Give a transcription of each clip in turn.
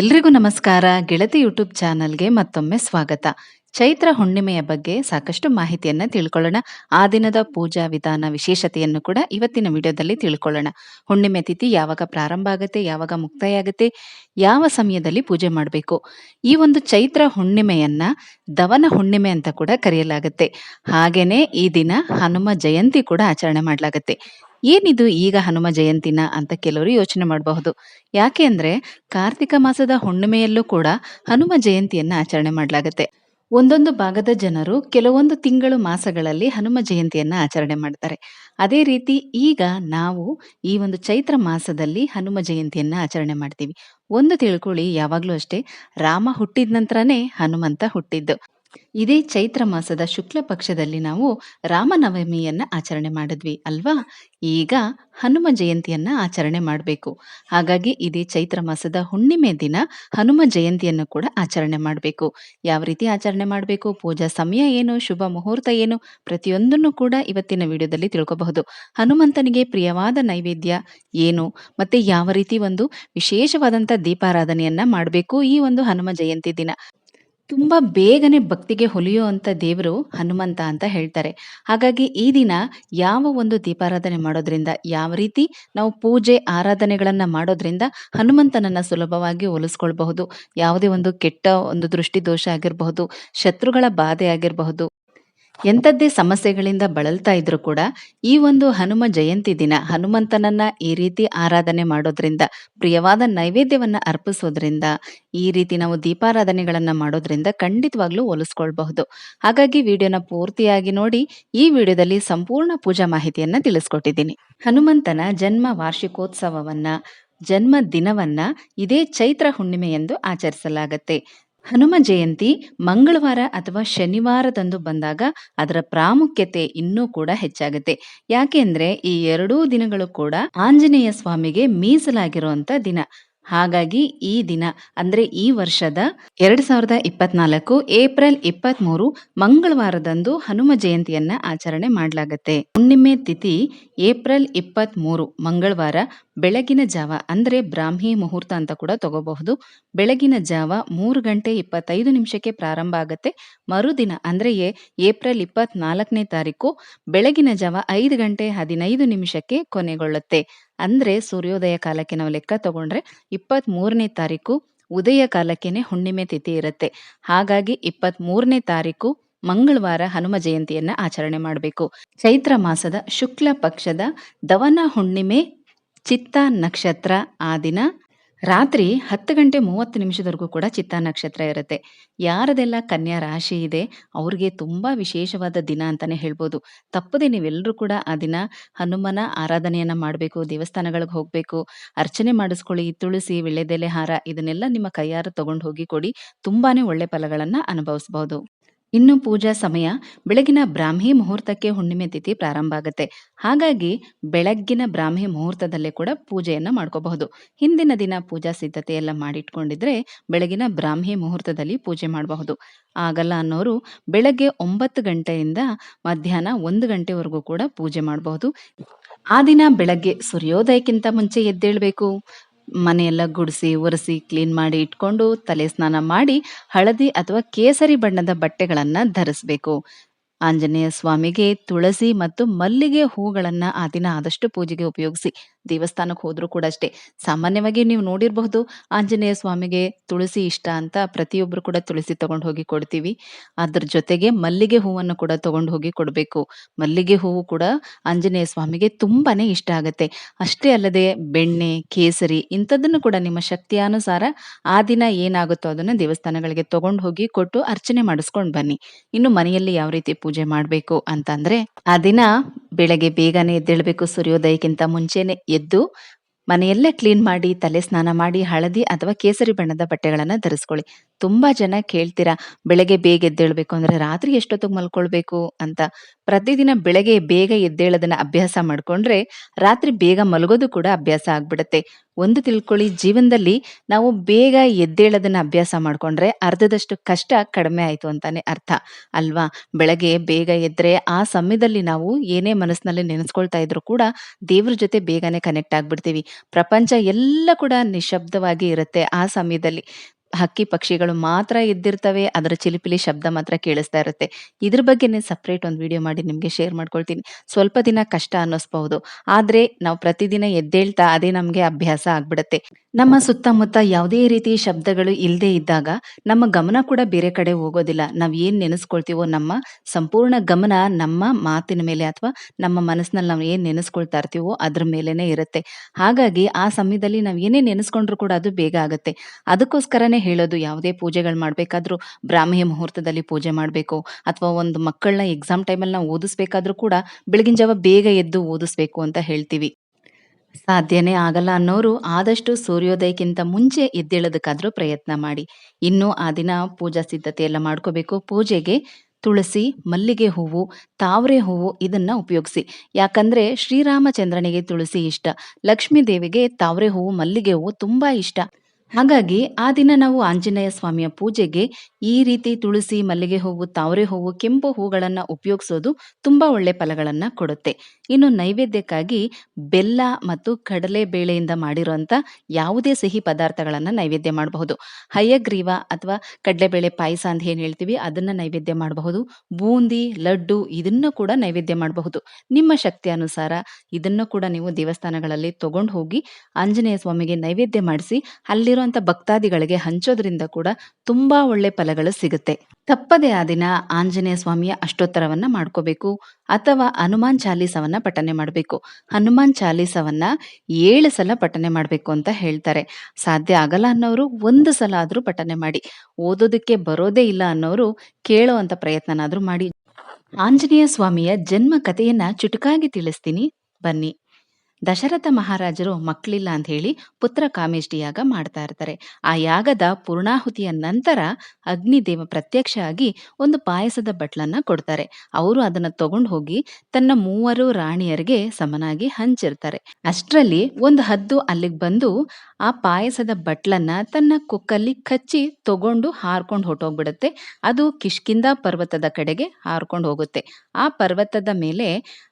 ಎಲ್ರಿಗೂ ನಮಸ್ಕಾರ. ಗೆಳತಿ ಯೂಟ್ಯೂಬ್ ಚಾನಲ್ಗೆ ಮತ್ತೊಮ್ಮೆ ಸ್ವಾಗತ. ಚೈತ್ರ ಹುಣ್ಣಿಮೆಯ ಬಗ್ಗೆ ಸಾಕಷ್ಟು ಮಾಹಿತಿಯನ್ನ ತಿಳ್ಕೊಳ್ಳೋಣ. ಆ ದಿನದ ಪೂಜಾ ವಿಧಾನ ವಿಶೇಷತೆಯನ್ನು ಕೂಡ ಇವತ್ತಿನ ವಿಡಿಯೋದಲ್ಲಿ ತಿಳ್ಕೊಳ್ಳೋಣ. ಹುಣ್ಣಿಮೆ ತಿಥಿ ಯಾವಾಗ ಪ್ರಾರಂಭ ಆಗುತ್ತೆ, ಯಾವಾಗ ಮುಕ್ತಾಯ ಆಗುತ್ತೆ ಯಾವ ಸಮಯದಲ್ಲಿ ಪೂಜೆ ಮಾಡಬೇಕು? ಈ ಒಂದು ಚೈತ್ರ ಹುಣ್ಣಿಮೆಯನ್ನ ದವನ ಹುಣ್ಣಿಮೆ ಅಂತ ಕೂಡ ಕರೆಯಲಾಗುತ್ತೆ. ಹಾಗೇನೆ ಈ ದಿನ ಹನುಮ ಜಯಂತಿ ಕೂಡ ಆಚರಣೆ ಮಾಡಲಾಗುತ್ತೆ. ಏನಿದು ಈಗ ಹನುಮ ಜಯಂತಿನ ಅಂತ ಕೆಲವರು ಯೋಚನೆ ಮಾಡಬಹುದು. ಯಾಕೆ ಅಂದ್ರೆ ಕಾರ್ತಿಕ ಮಾಸದ ಹುಣ್ಣಿಮೆಯಲ್ಲೂ ಕೂಡ ಹನುಮ ಜಯಂತಿಯನ್ನ ಆಚರಣೆ ಮಾಡಲಾಗುತ್ತೆ. ಒಂದೊಂದು ಭಾಗದ ಜನರು ಕೆಲವೊಂದು ತಿಂಗಳು ಮಾಸಗಳಲ್ಲಿ ಹನುಮ ಜಯಂತಿಯನ್ನ ಆಚರಣೆ ಮಾಡ್ತಾರೆ. ಅದೇ ರೀತಿ ಈಗ ನಾವು ಈ ಒಂದು ಚೈತ್ರ ಮಾಸದಲ್ಲಿ ಹನುಮ ಜಯಂತಿಯನ್ನ ಆಚರಣೆ ಮಾಡ್ತೀವಿ. ಒಂದು ತಿಳ್ಕೊಳ್ಳಿ ಯಾವಾಗ್ಲೂ ಅಷ್ಟೇ, ರಾಮ ಹುಟ್ಟಿದ ನಂತರನೇ ಹನುಮಂತ ಹುಟ್ಟಿದ್ದು. ಇದೇ ಚೈತ್ರ ಮಾಸದ ಶುಕ್ಲ ಪಕ್ಷದಲ್ಲಿ ನಾವು ರಾಮನವಮಿಯನ್ನ ಆಚರಣೆ ಮಾಡಿದ್ವಿ ಅಲ್ವಾ? ಈಗ ಹನುಮ ಜಯಂತಿಯನ್ನ ಆಚರಣೆ ಮಾಡಬೇಕು. ಹಾಗಾಗಿ ಇದೇ ಚೈತ್ರ ಮಾಸದ ಹುಣ್ಣಿಮೆ ದಿನ ಹನುಮ ಜಯಂತಿಯನ್ನು ಕೂಡ ಆಚರಣೆ ಮಾಡಬೇಕು. ಯಾವ ರೀತಿ ಆಚರಣೆ ಮಾಡಬೇಕು? ಪೂಜಾ ಸಮಯ ಏನು? ಶುಭ ಮುಹೂರ್ತ ಏನು? ಪ್ರತಿಯೊಂದನ್ನು ಕೂಡ ಇವತ್ತಿನ ವಿಡಿಯೋದಲ್ಲಿ ತಿಳ್ಕೋಬಹುದು. ಹನುಮಂತನಿಗೆ ಪ್ರಿಯವಾದ ನೈವೇದ್ಯ ಏನು? ಮತ್ತೆ ಯಾವ ರೀತಿ ಒಂದು ವಿಶೇಷವಾದಂತ ದೀಪಾರಾಧನೆಯನ್ನ ಮಾಡಬೇಕು ಈ ಒಂದು ಹನುಮ ಜಯಂತಿ ದಿನ? ತುಂಬಾ ಬೇಗನೆ ಭಕ್ತಿಗೆ ಹೊಲಿಯುವಂತ ದೇವರು ಹನುಮಂತ ಅಂತ ಹೇಳ್ತಾರೆ. ಹಾಗಾಗಿ ಈ ದಿನ ಯಾವ ಒಂದು ದೀಪಾರಾಧನೆ ಮಾಡೋದ್ರಿಂದ, ಯಾವ ರೀತಿ ನಾವು ಪೂಜೆ, ಆರಾಧನೆಗಳನ್ನ ಮಾಡೋದ್ರಿಂದ ಹನುಮಂತನನ್ನ ಸುಲಭವಾಗಿ ಒಲಿಸ್ಕೊಳ್ಬಹುದು. ಯಾವುದೇ ಒಂದು ಕೆಟ್ಟ ಒಂದು ದೃಷ್ಟಿ ದೋಷ ಆಗಿರಬಹುದು, ಶತ್ರುಗಳ ಬಾಧೆ ಆಗಿರಬಹುದು. ಎಂಥದ್ದೇ ಸಮಸ್ಯೆಗಳಿಂದ ಬಳಲ್ತಾ ಇದ್ರು ಕೂಡ ಈ ಒಂದು ಹನುಮ ಜಯಂತಿ ದಿನ ಹನುಮಂತನನ್ನ ಈ ರೀತಿ ಆರಾಧನೆ ಮಾಡೋದ್ರಿಂದ, ಪ್ರಿಯವಾದ ನೈವೇದ್ಯವನ್ನ ಅರ್ಪಿಸೋದ್ರಿಂದ, ಈ ರೀತಿ ನಾವು ದೀಪಾರಾಧನೆಗಳನ್ನ ಮಾಡೋದ್ರಿಂದ ಖಂಡಿತವಾಗ್ಲೂ ಒಲಿಸ್ಕೊಳ್ಬಹುದು ಹಾಗಾಗಿ ವಿಡಿಯೋನ ಪೂರ್ತಿಯಾಗಿ ನೋಡಿ ಈ ವಿಡಿಯೋದಲ್ಲಿ ಸಂಪೂರ್ಣ ಪೂಜಾ ಮಾಹಿತಿಯನ್ನ ತಿಳಿಸ್ಕೊಟ್ಟಿದ್ದೀನಿ. ಹನುಮಂತನ ಜನ್ಮ ವಾರ್ಷಿಕೋತ್ಸವವನ್ನ, ಜನ್ಮ ದಿನವನ್ನ ಇದೇ ಚೈತ್ರ ಹುಣ್ಣಿಮೆ ಎಂದು ಆಚರಿಸಲಾಗತ್ತೆ. ಹನುಮ ಜಯಂತಿ ಮಂಗಳವಾರ ಅಥವಾ ಶನಿವಾರದಂದು ಬಂದಾಗ ಅದರ ಪ್ರಾಮುಖ್ಯತೆ ಇನ್ನೂ ಕೂಡ ಹೆಚ್ಚಾಗುತ್ತೆ. ಯಾಕೆಂದ್ರೆ ಈ ಎರಡೂ ದಿನಗಳು ಕೂಡ ಆಂಜನೇಯ ಸ್ವಾಮಿಗೆ ಮೀಸಲಾಗಿರುವಂತ ದಿನ. ಹಾಗಾಗಿ ಈ ದಿನ, ಅಂದ್ರೆ ಈ ವರ್ಷದ ಎರಡ್ ಸಾವಿರದ ಇಪ್ಪತ್ನಾಲ್ಕು ಏಪ್ರಿಲ್ ಇಪ್ಪತ್ತ್ ಮೂರು ಮಂಗಳವಾರದಂದು ಹನುಮ ಜಯಂತಿಯನ್ನ ಆಚರಣೆ ಮಾಡಲಾಗುತ್ತೆ. ಹುಣ್ಣಿಮೆ ತಿಥಿ ಏಪ್ರಿಲ್ ಇಪ್ಪತ್ತ್ ಮೂರು ಮಂಗಳವಾರ ಬೆಳಗಿನ ಜಾವ, ಅಂದ್ರೆ ಬ್ರಾಹ್ಮಿ ಮುಹೂರ್ತ ಅಂತ ಕೂಡ ತಗೋಬಹುದು. ಬೆಳಗಿನ ಜಾವ ಮೂರು ಗಂಟೆ ಇಪ್ಪತ್ತೈದು ನಿಮಿಷಕ್ಕೆ ಪ್ರಾರಂಭ ಆಗುತ್ತೆ. ಮರುದಿನ, ಅಂದ್ರೆ ಏಪ್ರಿಲ್ ಇಪ್ಪತ್ನಾಲ್ಕನೇ ತಾರೀಕು ಬೆಳಗಿನ ಜಾವ ಐದು ಗಂಟೆ ಹದಿನೈದು ನಿಮಿಷಕ್ಕೆ ಕೊನೆಗೊಳ್ಳುತ್ತೆ. ಅಂದ್ರೆ ಸೂರ್ಯೋದಯ ಕಾಲಕ್ಕೆ ನಾವು ಲೆಕ್ಕ ತಗೊಂಡ್ರೆ ಇಪ್ಪತ್ತ್ ಮೂರನೇ ತಾರೀಕು ಉದಯ ಕಾಲಕ್ಕೆನೆ ಹುಣ್ಣಿಮೆ ತಿಥಿ ಇರುತ್ತೆ. ಹಾಗಾಗಿ ಇಪ್ಪತ್ತ್ ಮೂರನೇ ತಾರೀಕು ಮಂಗಳವಾರ ಹನುಮ ಜಯಂತಿಯನ್ನ ಆಚರಣೆ ಮಾಡಬೇಕು. ಚೈತ್ರ ಮಾಸದ ಶುಕ್ಲ ಪಕ್ಷದ ದವನ ಹುಣ್ಣಿಮೆ ಚಿತ್ತ ನಕ್ಷತ್ರ ಆ ದಿನ ರಾತ್ರಿ ಹತ್ತು ಗಂಟೆ ಮೂವತ್ತು ನಿಮಿಷದವರೆಗೂ ಕೂಡ ಚಿತ್ತ ನಕ್ಷತ್ರ ಇರುತ್ತೆ. ಯಾರದೆಲ್ಲ ಕನ್ಯಾ ರಾಶಿ ಇದೆ, ಅವ್ರಿಗೆ ತುಂಬಾ ವಿಶೇಷವಾದ ದಿನ ಅಂತಾನೆ ಹೇಳ್ಬೋದು. ತಪ್ಪದೆ ನೀವೆಲ್ಲರೂ ಕೂಡ ಆ ದಿನ ಹನುಮನ ಆರಾಧನೆಯನ್ನ ಮಾಡಬೇಕು, ದೇವಸ್ಥಾನಗಳಿಗೆ ಹೋಗಬೇಕು, ಅರ್ಚನೆ ಮಾಡಿಸ್ಕೊಳ್ಳಿ, ತುಳಸಿ ವಿಳೆದೆಲೆ ಹಾರ ಇದನ್ನೆಲ್ಲ ನಿಮ್ಮ ಕೈಯಾರ ತಗೊಂಡು ಹೋಗಿ ಕೊಡಿ, ತುಂಬಾನೇ ಒಳ್ಳೆ ಫಲಗಳನ್ನ ಅನುಭವಿಸಬಹುದು ಇನ್ನು ಪೂಜಾ ಸಮಯ ಬೆಳಗಿನ ಬ್ರಾಹ್ಮಿ ಮುಹೂರ್ತಕ್ಕೆ ಹುಣ್ಣಿಮೆ ತಿಥಿ ಪ್ರಾರಂಭ ಆಗುತ್ತೆ. ಹಾಗಾಗಿ ಬೆಳಗ್ಗಿನ ಬ್ರಾಹ್ಮಿ ಮುಹೂರ್ತದಲ್ಲೇ ಕೂಡ ಪೂಜೆಯನ್ನ ಮಾಡ್ಕೋಬಹುದು. ಹಿಂದಿನ ದಿನ ಪೂಜಾ ಸಿದ್ಧತೆ ಎಲ್ಲ ಮಾಡಿಟ್ಕೊಂಡಿದ್ರೆ ಬೆಳಗಿನ ಬ್ರಾಹ್ಮಿ ಮುಹೂರ್ತದಲ್ಲಿ ಪೂಜೆ ಮಾಡಬಹುದು. ಆಗಲ್ಲ ಅನ್ನೋರು ಬೆಳಗ್ಗೆ ಒಂಬತ್ತು ಗಂಟೆಯಿಂದ ಮಧ್ಯಾಹ್ನ ಒಂದು ಗಂಟೆವರೆಗೂ ಕೂಡ ಪೂಜೆ ಮಾಡಬಹುದು. ಆ ದಿನ ಬೆಳಗ್ಗೆ ಸೂರ್ಯೋದಯಕ್ಕಿಂತ ಮುಂಚೆ ಎದ್ದೇಳ್ಬೇಕು. ಮನೆಯೆಲ್ಲ ಗುಡಿಸಿ, ಒರೆಸಿ ಕ್ಲೀನ್ ಮಾಡಿ ಇಟ್ಕೊಂಡು ತಲೆ ಸ್ನಾನ ಮಾಡಿ ಹಳದಿ ಅಥವಾ ಕೇಸರಿ ಬಣ್ಣದ ಬಟ್ಟೆಗಳನ್ನ ಧರಿಸಬೇಕು. ಆಂಜನೇಯ ಸ್ವಾಮಿಗೆ ತುಳಸಿ ಮತ್ತು ಮಲ್ಲಿಗೆ ಹೂಗಳನ್ನು ಆ ದಿನ ಆದಷ್ಟು ಪೂಜೆಗೆ ಉಪಯೋಗಿಸಿ ದೇವಸ್ಥಾನಕ್ಕೆ ಹೋದ್ರು ಕೂಡ ಅಷ್ಟೇ. ಸಾಮಾನ್ಯವಾಗಿ ನೀವು ನೋಡಿರಬಹುದು, ಆಂಜನೇಯ ಸ್ವಾಮಿಗೆ ತುಳಸಿ ಇಷ್ಟ ಅಂತ ಪ್ರತಿಯೊಬ್ರು ಕೂಡ ತುಳಸಿ ತಗೊಂಡು ಹೋಗಿ ಕೊಡ್ತೀವಿ. ಅದ್ರ ಜೊತೆಗೆ ಮಲ್ಲಿಗೆ ಹೂವನ್ನು ಕೂಡ ತಗೊಂಡು ಹೋಗಿ ಕೊಡಬೇಕು. ಮಲ್ಲಿಗೆ ಹೂವು ಕೂಡ ಆಂಜನೇಯ ಸ್ವಾಮಿಗೆ ತುಂಬಾನೇ ಇಷ್ಟ ಆಗುತ್ತೆ. ಅಷ್ಟೇ ಅಲ್ಲದೆ ಬೆಣ್ಣೆ, ಕೇಸರಿ ಇಂಥದ್ದನ್ನು ಕೂಡ ನಿಮ್ಮ ಶಕ್ತಿಯಾನುಸಾರ ಆ ದಿನ ಏನಾಗುತ್ತೋ ಅದನ್ನ ದೇವಸ್ಥಾನಗಳಿಗೆ ತಗೊಂಡು ಹೋಗಿ ಕೊಟ್ಟು ಅರ್ಚನೆ ಮಾಡಿಸ್ಕೊಂಡು ಬನ್ನಿ. ಇನ್ನು ಮನೆಯಲ್ಲಿ ಯಾವ ರೀತಿ ಪೂಜೆ ಮಾಡಬೇಕು ಅಂತಂದ್ರೆ, ಆ ದಿನ ಬೆಳಗ್ಗೆ ಬೇಗನೆ ಎದ್ದೇಳ್ಬೇಕು, ಸೂರ್ಯೋದಯಕ್ಕಿಂತ ಮುಂಚೆನೆ ಎದ್ದು ಮನೆಯಲ್ಲೇ ಕ್ಲೀನ್ ಮಾಡಿ ತಲೆ ಸ್ನಾನ ಮಾಡಿ ಹಳದಿ ಅಥವಾ ಕೇಸರಿ ಬಣ್ಣದ ಬಟ್ಟೆಗಳನ್ನು ಧರಿಸ್ಕೊಳ್ಳಿ ತುಂಬಾ ಜನ ಕೇಳ್ತೀರಾ, ಬೆಳಗ್ಗೆ ಬೇಗ ಎದ್ದೇಳಬೇಕು ಅಂದ್ರೆ ರಾತ್ರಿ ಎಷ್ಟೊತ್ತಿಗೆ ಮಲ್ಕೊಳ್ಬೇಕು ಅಂತ. ಪ್ರತಿದಿನ ಬೆಳಗ್ಗೆ ಬೇಗ ಎದ್ದೇಳೋದನ್ನ ಅಭ್ಯಾಸ ಮಾಡ್ಕೊಂಡ್ರೆ, ರಾತ್ರಿ ಬೇಗ ಮಲಗೋದು ಕೂಡ ಅಭ್ಯಾಸ ಆಗ್ಬಿಡುತ್ತೆ. ಒಂದು ತಿಳ್ಕೊಳ್ಳಿ ಜೀವನದಲ್ಲಿ ನಾವು ಬೇಗ ಎದ್ದೇಳೋದನ್ನ ಅಭ್ಯಾಸ ಮಾಡ್ಕೊಂಡ್ರೆ, ಅರ್ಧದಷ್ಟು ಕಷ್ಟ ಕಡಿಮೆ ಆಯಿತು ಅಂತಾನೆ ಅರ್ಥ ಅಲ್ವಾ? ಬೆಳಗ್ಗೆ ಬೇಗ ಎದ್ರೆ ಆ ಸಮಯದಲ್ಲಿ ನಾವು ಏನೇ ಮನಸ್ಸಿನಲ್ಲಿ ನೆನೆಸ್ಕೊಳ್ತಾ ಇದ್ರು ಕೂಡ ದೇವ್ರ ಜೊತೆ ಬೇಗನೆ ಕನೆಕ್ಟ್ ಆಗ್ಬಿಡ್ತೀವಿ. ಪ್ರಪಂಚ ಎಲ್ಲ ಕೂಡ ನಿಶಬ್ದವಾಗಿ ಇರುತ್ತೆ ಆ ಸಮಯದಲ್ಲಿ. ಹಕ್ಕಿ ಪಕ್ಷಿಗಳು ಮಾತ್ರ ಎದ್ದಿರ್ತವೆ. ಅದರ ಚಿಲಿಪಿಲಿ ಶಬ್ದ ಮಾತ್ರ ಕೇಳಿಸ್ತಾ ಇರುತ್ತೆ. ಇದ್ರ ಬಗ್ಗೆನೇ ಸಪ್ರೇಟ್ ಒಂದು ವಿಡಿಯೋ ಮಾಡಿ ನಿಮ್ಗೆ ಶೇರ್ ಮಾಡ್ಕೊಳ್ತೀನಿ. ಸ್ವಲ್ಪ ದಿನ ಕಷ್ಟ ಅನ್ನಿಸ್ಬಹುದು. ಆದ್ರೆ ನಾವು ಪ್ರತಿದಿನ ಎದ್ದೇಳ್ತಾ ಅದೇ ನಮ್ಗೆ ಅಭ್ಯಾಸ ಆಗ್ಬಿಡುತ್ತೆ. ನಮ್ಮ ಸುತ್ತಮುತ್ತ ಯಾವುದೇ ರೀತಿ ಶಬ್ದಗಳು ಇಲ್ಲದೆ ಇದ್ದಾಗ ನಮ್ಮ ಗಮನ ಕೂಡ ಬೇರೆ ಕಡೆ ಹೋಗೋದಿಲ್ಲ. ನಾವ್ ಏನ್ ನೆನೆಸ್ಕೊಳ್ತೀವೋ ನಮ್ಮ ಸಂಪೂರ್ಣ ಗಮನ ನಮ್ಮ ಮಾತಿನ ಮೇಲೆ ಅಥವಾ ನಮ್ಮ ಮನಸ್ಸಿನಲ್ಲಿ ನಾವು ಏನ್ ನೆನೆಸ್ಕೊಳ್ತಾ ಇರ್ತೀವೋ ಅದ್ರ ಮೇಲೇನೆ ಇರುತ್ತೆ. ಹಾಗಾಗಿ ಆ ಸಮಯದಲ್ಲಿ ನಾವು ಏನೇ ನೆನೆಸ್ಕೊಂಡ್ರು ಕೂಡ ಅದು ಬೇಗ ಆಗುತ್ತೆ. ಅದಕ್ಕೋಸ್ಕರನೇ ಹೇಳೋದು ಯಾವುದೇ ಪೂಜೆಗಳು ಮಾಡಬೇಕಾದ್ರೂ ಬ್ರಾಹ್ಮಿ ಮುಹೂರ್ತದಲ್ಲಿ ಪೂಜೆ ಮಾಡಬೇಕು ಅಥವಾ ಒಂದು ಮಕ್ಕಳನ್ನ ಎಕ್ಸಾಮ್ ಟೈಮಲ್ಲಿ ನಾವು ಓದಿಸ್ಬೇಕಾದ್ರೂ ಕೂಡ ಬೆಳಗಿನ ಜಾವ ಬೇಗ ಎದ್ದು ಓದಿಸ್ಬೇಕು ಅಂತ ಹೇಳ್ತೀವಿ. ಸಾಧ್ಯನೇ ಆಗಲ್ಲ ಅನ್ನೋರು ಆದಷ್ಟು ಸೂರ್ಯೋದಯಕ್ಕಿಂತ ಮುಂಚೆ ಎದ್ದೇಳೋದಕ್ಕಾದ್ರೂ ಪ್ರಯತ್ನ ಮಾಡಿ. ಇನ್ನು ಆ ದಿನ ಪೂಜಾ ಸಿದ್ಧತೆ ಎಲ್ಲ ಮಾಡ್ಕೋಬೇಕು. ಪೂಜೆಗೆ ತುಳಸಿ, ಮಲ್ಲಿಗೆ ಹೂವು, ತಾವರೆ ಹೂವು ಇದನ್ನ ಉಪಯೋಗಿಸಿ. ಯಾಕಂದ್ರೆ ಶ್ರೀರಾಮಚಂದ್ರನಿಗೆ ತುಳಸಿ ಇಷ್ಟ. ಲಕ್ಷ್ಮೀ ದೇವಿಗೆ ತಾವರೆ ಹೂವು, ಮಲ್ಲಿಗೆ ಹೂವು ತುಂಬಾ ಇಷ್ಟ. ಹಾಗಾಗಿ ಆ ದಿನ ನಾವು ಆಂಜನೇಯ ಸ್ವಾಮಿಯ ಪೂಜೆಗೆ ಈ ರೀತಿ ತುಳಸಿ, ಮಲ್ಲಿಗೆ ಹೂವು, ತಾವರೆ ಹೂವು, ಕೆಂಪು ಹೂಗಳನ್ನ ಉಪಯೋಗಿಸೋದು ತುಂಬಾ ಒಳ್ಳೆ ಫಲಗಳನ್ನ ಕೊಡುತ್ತೆ. ಇನ್ನು ನೈವೇದ್ಯಕ್ಕಾಗಿ ಬೆಲ್ಲ ಮತ್ತು ಕಡಲೆ ಬೇಳೆಯಿಂದ ಮಾಡಿರುವಂತ ಯಾವುದೇ ಸಿಹಿ ಪದಾರ್ಥಗಳನ್ನ ನೈವೇದ್ಯ ಮಾಡಬಹುದು. ಹಯಗ್ರೀವ ಅಥವಾ ಕಡಲೆಬೇಳೆ ಪಾಯಸ ಅಂತ ಏನ್ ಹೇಳ್ತೀವಿ ಅದನ್ನ ನೈವೇದ್ಯ ಮಾಡಬಹುದು. ಬೂಂದಿ, ಲಡ್ಡು ಇದನ್ನ ಕೂಡ ನೈವೇದ್ಯ ಮಾಡಬಹುದು. ನಿಮ್ಮ ಶಕ್ತಿ ಅನುಸಾರ ಇದನ್ನು ಕೂಡ ನೀವು ದೇವಸ್ಥಾನಗಳಲ್ಲಿ ತಗೊಂಡು ಹೋಗಿ ಆಂಜನೇಯ ಸ್ವಾಮಿಗೆ ನೈವೇದ್ಯ ಮಾಡಿಸಿ ಅಲ್ಲಿರುವಂತ ಭಕ್ತಾದಿಗಳಿಗೆ ಹಂಚೋದ್ರಿಂದ ಕೂಡ ತುಂಬಾ ಒಳ್ಳೆ ಫಲಗಳು ಸಿಗುತ್ತೆ. ತಪ್ಪದೆ ಆ ದಿನ ಆಂಜನೇಯ ಸ್ವಾಮಿಯ ಅಷ್ಟೋತ್ತರವನ್ನ ಮಾಡ್ಕೋಬೇಕು ಅಥವಾ ಹನುಮಾನ್ ಚಾಲೀಸವನ್ನ ಪಠನೆ ಮಾಡಬೇಕು. ಹನುಮಾನ್ ಚಾಲೀಸವನ್ನ ಏಳು ಸಲ ಪಠನೆ ಮಾಡಬೇಕು ಅಂತ ಹೇಳ್ತಾರೆ. ಸಾಧ್ಯ ಆಗಲ್ಲ ಅನ್ನೋರು ಒಂದು ಸಲ ಆದ್ರೂ ಪಠನೆ ಮಾಡಿ. ಓದೋದಕ್ಕೆ ಬರೋದೇ ಇಲ್ಲ ಅನ್ನೋರು ಕೇಳೋವಂತ ಪ್ರಯತ್ನನಾದ್ರೂ ಮಾಡಿ. ಆಂಜನೇಯ ಸ್ವಾಮಿಯ ಜನ್ಮ ಕಥೆಯನ್ನ ಚುಟುಕಾಗಿ ತಿಳಿಸ್ತೀನಿ ಬನ್ನಿ. ದಶರಥ ಮಹಾರಾಜರು ಮಕ್ಕಳಿಲ್ಲ ಅಂತ ಹೇಳಿ ಪುತ್ರ ಕಾಮೇಷ್ಟಿ ಯಾಗ ಮಾಡ್ತಾ ಇರ್ತಾರೆ. ಆ ಯಾಗದ ಪೂರ್ಣಾಹುತಿಯ ನಂತರ ಅಗ್ನಿದೇವ ಪ್ರತ್ಯಕ್ಷ ಆಗಿ ಒಂದು ಪಾಯಸದ ಬಟ್ಲನ್ನ ಕೊಡ್ತಾರೆ. ಅವರು ಅದನ್ನ ತಗೊಂಡು ಹೋಗಿ ತನ್ನ ಮೂವರು ರಾಣಿಯರಿಗೆ ಸಮನಾಗಿ ಹಂಚಿರ್ತಾರೆ. ಅಷ್ಟರಲ್ಲಿ ಒಂದು ಹದ್ದು ಅಲ್ಲಿಗೆ ಬಂದು ಆ ಪಾಯಸದ ಬಟ್ಲನ್ನ ತನ್ನ ಕುಕ್ಕಲ್ಲಿ ಕಚ್ಚಿ ತಗೊಂಡು ಹಾರ್ಕೊಂಡು ಹೊಟ್ಟೋಗ್ಬಿಡುತ್ತೆ ಅದು ಕಿಷ್ಕಿಂದ ಪರ್ವತದ ಕಡೆಗೆ ಹಾರ್ಕೊಂಡು ಹೋಗುತ್ತೆ. ಆ ಪರ್ವತದ ಮೇಲೆ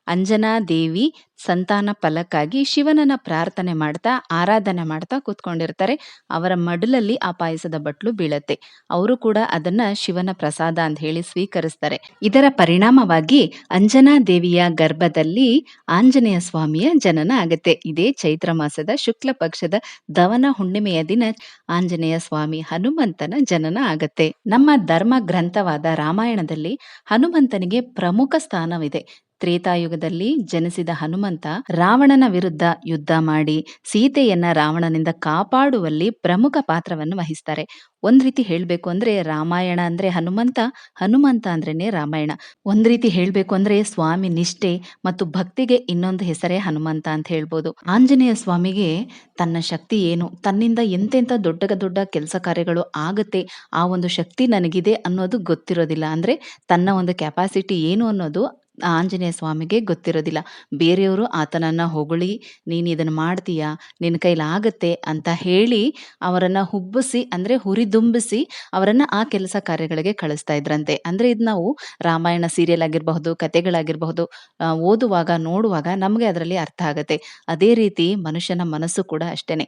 ಅಂಜನಾ ದೇವಿ ಸಂತಾನ ಫಲಕ್ಕಾಗಿ ಶಿವನನ್ನ ಪ್ರಾರ್ಥನೆ ಮಾಡ್ತಾ, ಆರಾಧನೆ ಮಾಡ್ತಾ ಕೂತ್ಕೊಂಡಿರ್ತಾರೆ. ಅವರ ಮಡಲಲ್ಲಿ ಆ ಪಾಯಸದ ಬಟ್ಲು ಬೀಳತ್ತೆ. ಅವರು ಕೂಡ ಅದನ್ನ ಶಿವನ ಪ್ರಸಾದ ಅಂತ ಹೇಳಿ ಸ್ವೀಕರಿಸ್ತಾರೆ. ಇದರ ಪರಿಣಾಮವಾಗಿ ಅಂಜನಾ ದೇವಿಯ ಗರ್ಭದಲ್ಲಿ ಆಂಜನೇಯ ಸ್ವಾಮಿಯ ಜನನ ಆಗತ್ತೆ. ಇದೇ ಚೈತ್ರ ಮಾಸದ ಶುಕ್ಲ ಪಕ್ಷದ ದವನ ಹುಣ್ಣಿಮೆಯ ದಿನ ಆಂಜನೇಯ ಸ್ವಾಮಿ ಹನುಮಂತನ ಜನನ ಆಗತ್ತೆ. ನಮ್ಮ ಧರ್ಮ ಗ್ರಂಥವಾದ ರಾಮಾಯಣದಲ್ಲಿ ಹನುಮಂತನಿಗೆ ಪ್ರಮುಖ ಸ್ಥಾನವಿದೆ. ತ್ರೇತಾಯುಗದಲ್ಲಿ ಜನಿಸಿದ ಹನುಮಂತ ರಾವಣನ ವಿರುದ್ಧ ಯುದ್ಧ ಮಾಡಿ ಸೀತೆಯನ್ನ ರಾವಣನಿಂದ ಕಾಪಾಡುವಲ್ಲಿ ಪ್ರಮುಖ ಪಾತ್ರವನ್ನು ವಹಿಸ್ತಾರೆ. ಒಂದ್ ರೀತಿ ಹೇಳ್ಬೇಕು ಅಂದ್ರೆ ರಾಮಾಯಣ ಅಂದ್ರೆ ಹನುಮಂತ, ಹನುಮಂತ ಅಂದ್ರೇನೆ ರಾಮಾಯಣ. ಒಂದ್ ರೀತಿ ಹೇಳ್ಬೇಕು ಅಂದ್ರೆ ಸ್ವಾಮಿ ನಿಷ್ಠೆ ಮತ್ತು ಭಕ್ತಿಗೆ ಇನ್ನೊಂದು ಹೆಸರೇ ಹನುಮಂತ ಅಂತ ಹೇಳ್ಬೋದು. ಆಂಜನೇಯ ಸ್ವಾಮಿಗೆ ತನ್ನ ಶಕ್ತಿ ಏನು, ತನ್ನಿಂದ ಎಂತೆಂಥ ದೊಡ್ಡ ದೊಡ್ಡ ಕೆಲಸ ಕಾರ್ಯಗಳು ಆಗುತ್ತೆ ಆ ಒಂದು ಶಕ್ತಿ ನನಗಿದೆ ಅನ್ನೋದು ಗೊತ್ತಿರೋದಿಲ್ಲ. ಅಂದ್ರೆ ತನ್ನ ಒಂದು ಕೆಪಾಸಿಟಿ ಏನು ಅನ್ನೋದು ಆಂಜನೇಯ ಸ್ವಾಮಿಗೆ ಗೊತ್ತಿರೋದಿಲ್ಲ. ಬೇರೆಯವರು ಆತನನ್ನು ಹೊಗಳಿ ನೀನು ಇದನ್ನು ಮಾಡ್ತೀಯಾ, ನಿನ್ನ ಕೈಲಾಗತ್ತೆ ಅಂತ ಹೇಳಿ ಅವರನ್ನು ಹುಬ್ಬಿಸಿ ಅಂದರೆ ಹುರಿದುಂಬಿಸಿ ಅವರನ್ನು ಆ ಕೆಲಸ ಕಾರ್ಯಗಳಿಗೆ ಕಳಿಸ್ತಾ ಇದ್ರಂತೆ. ಅಂದರೆ ಇದು ನಾವು ರಾಮಾಯಣ ಸೀರಿಯಲ್ ಆಗಿರಬಹುದು, ಕಥೆಗಳಾಗಿರಬಹುದು ಓದುವಾಗ, ನೋಡುವಾಗ ನಮಗೆ ಅದರಲ್ಲಿ ಅರ್ಥ ಆಗುತ್ತೆ ಅದೇ ರೀತಿ ಮನುಷ್ಯನ ಮನಸ್ಸು ಕೂಡ ಅಷ್ಟೇನೆ.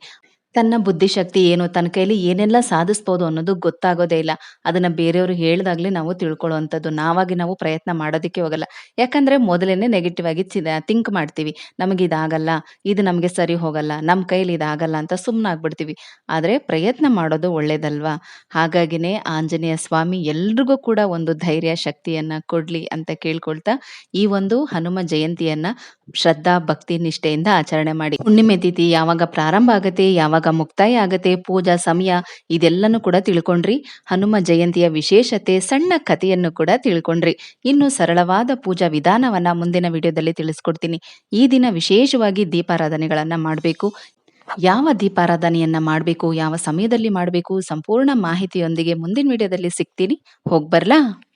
ತನ್ನ ಬುದ್ಧಿಶಕ್ತಿ ಏನು, ತನ್ನ ಕೈಲಿ ಏನೆಲ್ಲ ಸಾಧಿಸ್ಬೋದು ಅನ್ನೋದು ಗೊತ್ತಾಗೋದೇ ಇಲ್ಲ. ಅದನ್ನ ಬೇರೆಯವರು ಹೇಳ್ದಾಗ್ಲೇ ನಾವು ತಿಳ್ಕೊಳ್ಳುವಂಥದ್ದು. ನಾವಾಗಿ ನಾವು ಪ್ರಯತ್ನ ಮಾಡೋದಕ್ಕೆ ಹೋಗಲ್ಲ. ಯಾಕಂದ್ರೆ ಮೊದಲೇನೆ ನೆಗೆಟಿವ್ ಆಗಿ ಥಿಂಕ್ ಮಾಡ್ತೀವಿ. ನಮಗೆ ಇದಾಗಲ್ಲ, ಇದು ನಮ್ಗೆ ಸರಿ ಹೋಗಲ್ಲ, ನಮ್ಮ ಕೈಲಿ ಇದಾಗಲ್ಲ ಅಂತ ಸುಮ್ಮನಾಗ್ಬಿಡ್ತೀವಿ ಆದ್ರೆ ಪ್ರಯತ್ನ ಮಾಡೋದು ಒಳ್ಳೇದಲ್ವಾ? ಹಾಗಾಗಿನೇ ಆಂಜನೇಯ ಸ್ವಾಮಿ ಎಲ್ರಿಗೂ ಕೂಡ ಒಂದು ಧೈರ್ಯ, ಶಕ್ತಿಯನ್ನ ಕೊಡ್ಲಿ ಅಂತ ಕೇಳ್ಕೊಳ್ತಾ ಈ ಒಂದು ಹನುಮ ಜಯಂತಿಯನ್ನ ಶ್ರದ್ಧಾ, ಭಕ್ತಿ, ನಿಷ್ಠೆಯಿಂದ ಆಚರಣೆ ಮಾಡಿ. ಹುಣ್ಣಿಮೆ ತಿಥಿ ಯಾವಾಗ ಪ್ರಾರಂಭ ಆಗುತ್ತೆ ಯಾವಾಗ ಮುಕ್ತಾಯ ಆಗತ್ತೆ, ಪೂಜಾ ಸಮಯ ಇದೆಲ್ಲನೂ ಕೂಡ ತಿಳ್ಕೊಂಡ್ರಿ. ಹನುಮ ಜಯಂತಿಯ ವಿಶೇಷತೆ, ಸಣ್ಣ ಕಥೆಯನ್ನು ಕೂಡ ತಿಳ್ಕೊಂಡ್ರಿ. ಇನ್ನು ಸರಳವಾದ ಪೂಜಾ ವಿಧಾನವನ್ನ ಮುಂದಿನ ವಿಡಿಯೋದಲ್ಲಿ ತಿಳಿಸ್ಕೊಡ್ತೀನಿ. ಈ ದಿನ ವಿಶೇಷವಾಗಿ ದೀಪಾರಾಧನೆಗಳನ್ನ ಮಾಡಬೇಕು ಯಾವ ದೀಪಾರಾಧನೆಯನ್ನ ಮಾಡಬೇಕು ಯಾವ ಸಮಯದಲ್ಲಿ ಮಾಡಬೇಕು ಸಂಪೂರ್ಣ ಮಾಹಿತಿಯೊಂದಿಗೆ ಮುಂದಿನ ವಿಡಿಯೋದಲ್ಲಿ ಸಿಗ್ತೀನಿ ಹೋಗ್ಬರ್ಲಾ